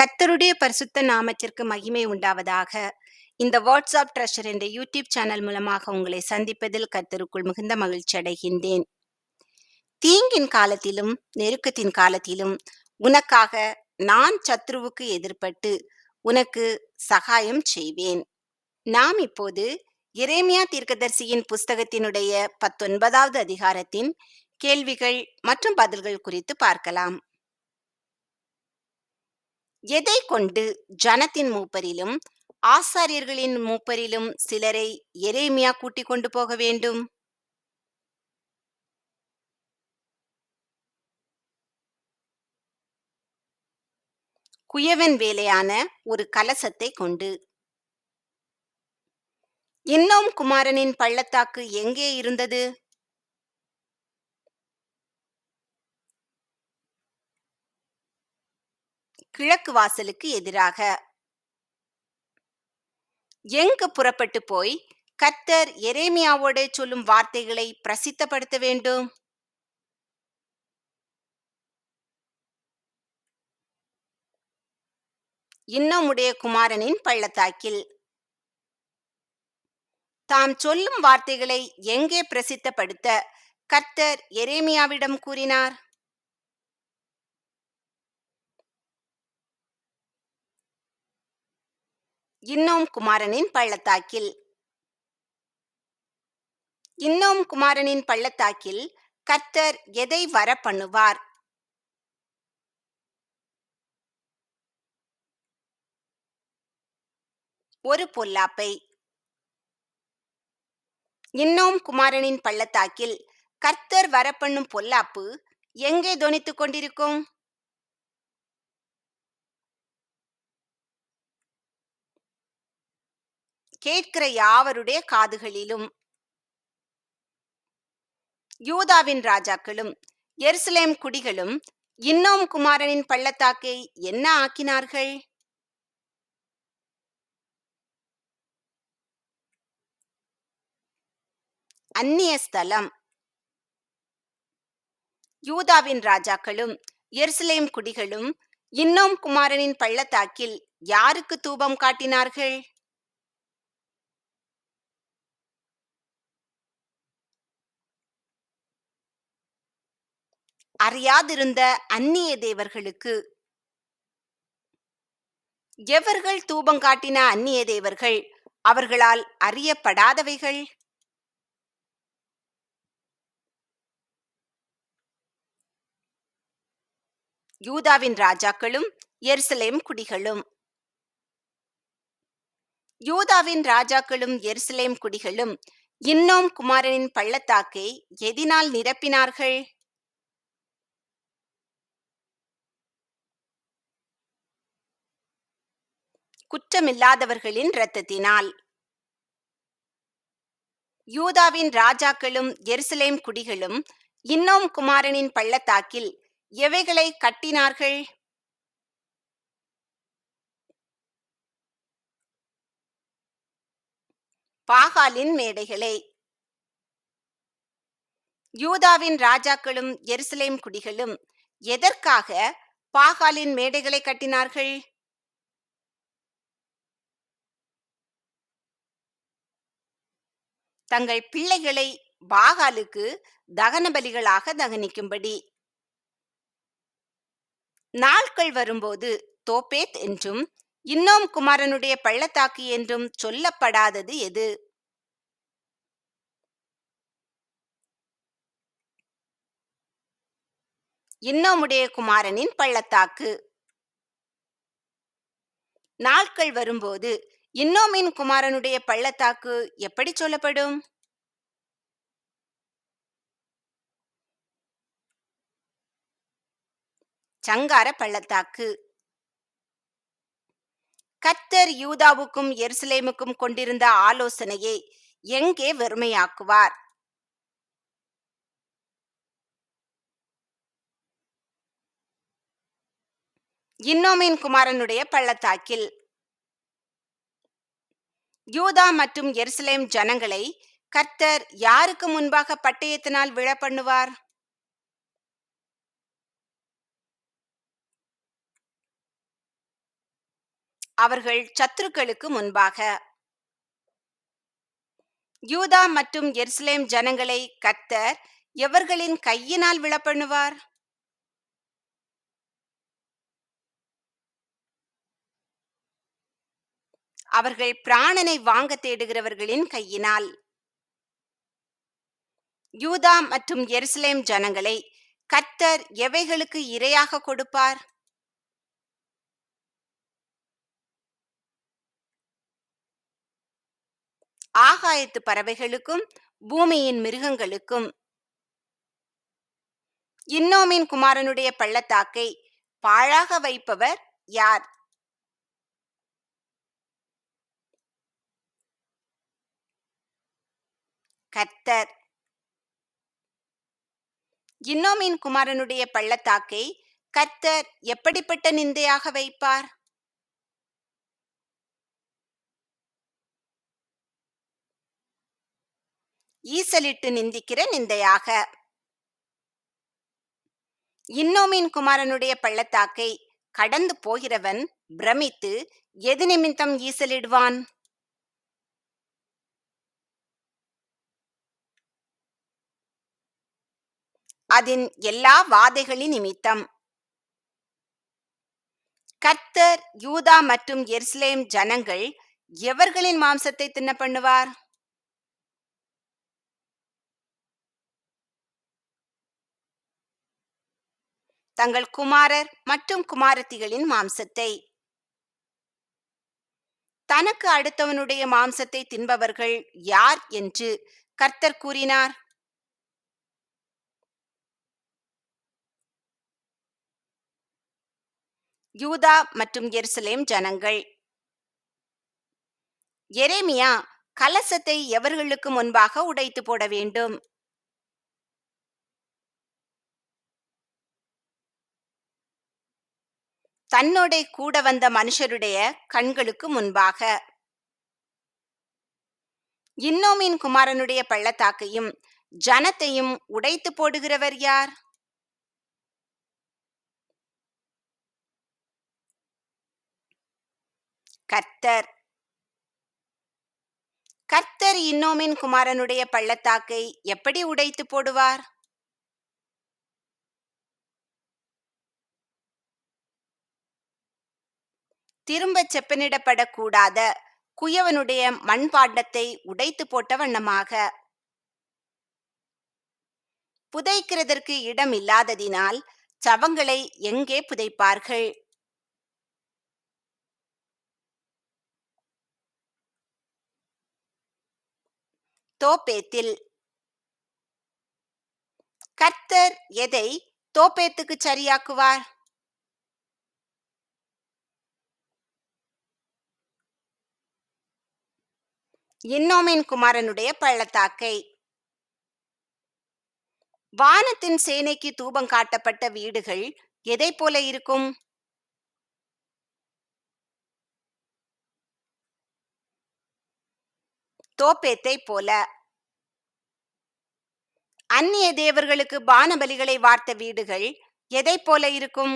கத்தருடைய பரிசுத்த நாமத்திற்கு மகிமை உண்டாவதாக. இந்த வாட்ஸ்அப் ட்ரெஷர் என்ற யூடியூப் சேனல் மூலமாக உங்களை சந்திப்பதில் கத்தருக்குள் மிகுந்த மகிழ்ச்சி அடைகின்றேன். தீங்கின் காலத்திலும் நெருக்கத்தின் காலத்திலும் உனக்காக நான் சத்ருவுக்கு எதிர்பட்டு உனக்கு சகாயம் செய்வேன். நாம் இப்போது இரேமியா தீர்க்கதரிசியின் புஸ்தகத்தினுடைய பத்தொன்பதாவது அதிகாரத்தின் கேள்விகள் மற்றும் பதில்கள் குறித்து பார்க்கலாம். எதை கொண்டு ஜனத்தின் மூப்பரிலும் ஆசாரியர்களின் மூப்பரிலும் சிலரை எரேமியா கூட்டிக் கொண்டு போக வேண்டும்? குயவன் வேலையான ஒரு கலசத்தை கொண்டு. இன்னும் குமாரனின் பள்ளத்தாக்கு எங்கே இருந்தது? கிழக்கு வாசலுக்கு எதிராக. எங்கு புறப்பட்டு போய் கர்த்தர் எரேமியாவோடு சொல்லும் வார்த்தைகளை பிரசித்தப்படுத்த வேண்டும்? இன்னமுடைய குமாரனின் பள்ளத்தாக்கில். தாம் சொல்லும் வார்த்தைகளை எங்கே பிரசித்தப்படுத்த கர்த்தர் எரேமியாவிடம் கூறினார்? இன்னும் குமாரனின் பள்ளத்தாக்கில். இன்னும் குமாரனின் பள்ளத்தாக்கில் கர்த்தர் எதை வர பண்ணுவார் ஒரு பொல்லாப்பை. இன்னும் குமாரனின் பள்ளத்தாக்கில் கர்த்தர் வரப்பண்ணும் பொல்லாப்பு எங்கே தொனித்துக் கொண்டிருக்கும்? கேட்கிற யாவருடைய காதுகளிலும். யூதாவின் ராஜாக்களும் எருசலேம் குடிகளும் இன்னும் குமாரனின் பள்ளத்தாக்கை என்ன ஆக்கினார்கள்? அந்நிய ஸ்தலம். யூதாவின் ராஜாக்களும் எருசலேம் குடிகளும் இன்னும் குமாரனின் பள்ளத்தாக்கில் யாருக்கு தூபம் காட்டினார்கள்? அறியாதிருந்த அந்நிய தேவர்களுக்கு. எவர்கள் தூபம் காட்டின அந்நிய தேவர்கள்? அவர்களால் அறியப்படாதவைகள்? யூதாவின் ராஜாக்களும் எருசலேம் குடிகளும். யூதாவின் ராஜாக்களும் எருசலேம் குடிகளும் இன்னும் குமாரனின் பள்ளத்தாக்கை எதினால் நிரப்பினார்கள்? குற்றமில்லாதவர்களின் இரத்தத்தினால். யூதாவின் ராஜாக்களும் எருசலேம் குடிகளும் இன்னும் குமாரனின் பள்ளத்தாக்கில் எவைகளை கட்டினார்கள்? பாகாலின் மேடைகளை. யூதாவின் ராஜாக்களும் எருசலேம் குடிகளும் எதற்காக பாகாலின் மேடைகளை கட்டினார்கள்? தங்கள் பிள்ளைகளை பாகாலுக்கு தகன பலிகளாக தகனிக்கும்படி. நாட்கள் வரும்போது தோப்பேத் என்றும் இன்னும் குமாரனுடைய பள்ளத்தாக்கு என்றும் சொல்லப்படாதது எது? இன்னோமுடைய குமாரனின் பள்ளத்தாக்கு. நாட்கள் வரும்போது இன்னோமின் குமாரனுடைய பள்ளத்தாக்கு எப்படி சொல்லப்படும்? சங்கார பள்ளத்தாக்கு. கத்தர் யூதாவுக்கும் எருசலேமுக்கும் கொண்டிருந்த ஆலோசனையை எங்கே வெறுமையாக்குவார்? இன்னோமின் குமாரனுடைய பள்ளத்தாக்கில். யூதா மற்றும் எருசலேம் ஜனங்களை கர்த்தர் யாருக்கு முன்பாக பட்டயத்தினால் விழ பண்ணுவார்? அவர்கள் சத்துருக்களுக்கு முன்பாக. யூதா மற்றும் எருசலேம் ஜனங்களை கர்த்தர் எவர்களின் கையினால் விழப்பண்ணுவார் அவர்கள் பிராணனை வாங்க தேடுகிறவர்களின் கையினால். யூதா மற்றும் எருசலேம் ஜனங்களை கர்த்தர் எவைகளுக்கு இரையாக கொடுப்பார்? ஆகாயத்து பறவைகளுக்கும் பூமியின் மிருகங்களுக்கும். இன்னோமின் குமாரனுடைய பள்ளத்தாக்கை பாழாக வைப்பவர் யார்? கர்த்தர் இன்னோமின் குமாரனுடைய பள்ளத்தாக்கை கர்த்தர் எப்படிப்பட்ட நிந்தையாக வைப்பார்? ஈசலிட்டு நிந்திக்கிற நிந்தையாக. இன்னோமின் குமாரனுடைய பள்ளத்தாக்கை கடந்து போகிறவன் பிரமித்து எது நிமித்தம் ஈசலிடுவான்? அதன் எல்லா வாதைகளின் நிமித்தம். கர்த்தர் யூதா மற்றும் எருசலேம் ஜனங்கள் எவர்களின் மாம்சத்தை தின்ன பண்ணுவார்? தங்கள் குமாரர் மற்றும் குமாரத்திகளின் மாம்சத்தை. தனக்கு அடுத்தவனுடைய மாம்சத்தை தின்பவர்கள் யார் என்று கர்த்தர் கூறினார்? யூதா மற்றும் எருசலேம் ஜனங்கள். எரேமியா கலசத்தை எவர்களுக்கு முன்பாக உடைத்து போட வேண்டும்? தன்னோட கூட வந்த மனுஷருடைய கண்களுக்கு முன்பாக. இன்னோமின் குமாரனுடைய பள்ளத்தாக்கையும் ஜனத்தையும் உடைத்து போடுகிறவர் யார்? கர்த்தர். கர்த்தர் இன்னோமின் குமாரனுடைய பள்ளத்தாக்கை எப்படி உடைத்து போடுவார்? திரும்பச் செப்பனிடப்படக்கூடாத குயவனுடைய மண்பாண்டத்தை உடைத்து போட்ட வண்ணமாக. புதைக்கிறதற்கு இடம் இல்லாததினால் சவங்களை எங்கே புதைப்பார்கள்? தோப்பேத்தில். கர்த்தர் எதை தோப்பேத்துக்கு சரியாக்குவார்? இன்னோமின் குமாரனுடைய பள்ளத்தாக்கை. வானத்தின் சேனைக்கு தூபம் காட்டப்பட்ட வீடுகள் எதை போல இருக்கும்? தோப்பேத்தை போல. அந்நிய தேவர்களுக்கு பானபலிகளை வார்த்த வீடுகள் எதை போல இருக்கும்?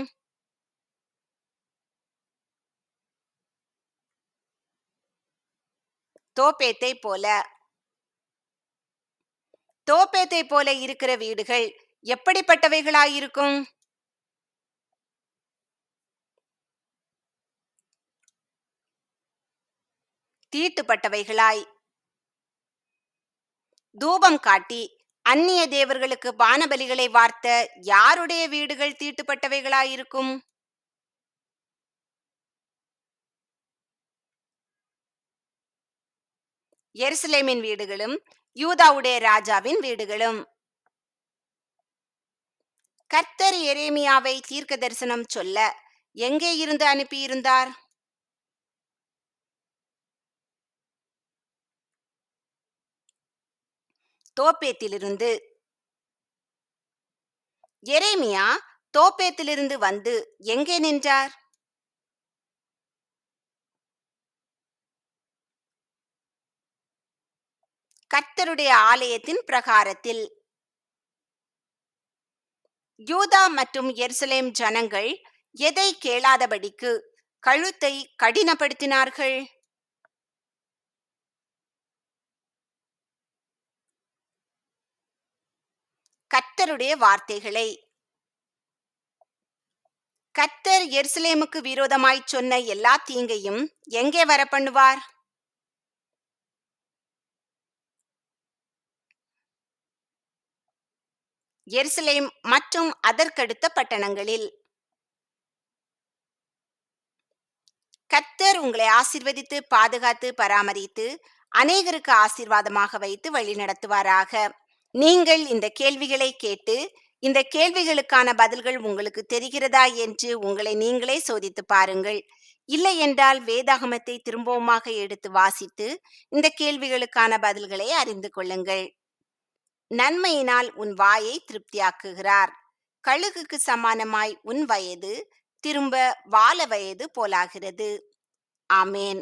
தோப்பேத்தை போல. தோப்பேத்தை போல இருக்கிற வீடுகள் எப்படிப்பட்டவைகளாயிருக்கும்? தீட்டுப்பட்டவைகளாய். தூபம் காட்டி அந்நிய தேவர்களுக்கு பானபலிகளை வார்த்த யாருடைய வீடுகள் தீட்டுப்பட்டவைகளாயிருக்கும்? எருசலேமின் வீடுகளும் யூதாவுடைய ராஜாவின் வீடுகளும். கர்த்தர் எரேமியாவை தீர்க்க தரிசனம் சொல்ல எங்கே இருந்து அனுப்பியிருந்தார்? தோப்பேத்திலிருந்து எரேமியா தோப்பேத்திலிருந்து வந்து எங்கே நின்றார்? கர்த்தருடைய ஆலயத்தின் பிரகாரத்தில். யூதா மற்றும் எருசலேம் ஜனங்கள் எதை கேளாதபடிக்கு கழுத்தை கடினப்படுத்தினார்கள்? கர்த்தருடைய வார்த்தைகளை. கர்த்தர் எருசலேமுக்கு விரோதமாய் சொன்ன எல்லா தீங்கையும் எங்கே வர பண்ணுவார் எருசலேம் மற்றும் அதற்கடுத்த பட்டணங்களில். கர்த்தர் உங்களை ஆசிர்வதித்து பாதுகாத்து பராமரித்து அநேகருக்கு ஆசீர்வாதமாக வைத்து வழிநடத்துவாராக. நீங்கள் இந்த கேள்விகளை கேட்டு இந்த கேள்விகளுக்கான பதில்கள் உங்களுக்கு தெரிகிறதா என்று உங்களை நீங்களே சோதித்து பாருங்கள். இல்லை என்றால் வேதாகமத்தை திரும்பவுமாக எடுத்து வாசித்து இந்த கேள்விகளுக்கான பதில்களை அறிந்து கொள்ளுங்கள். நன்மையினால் உன் வாயை திருப்தியாக்குகிறார். கழுகுக்கு சமானமாய் உன் வயது திரும்ப வால வயது போலாகிறது. ஆமேன்.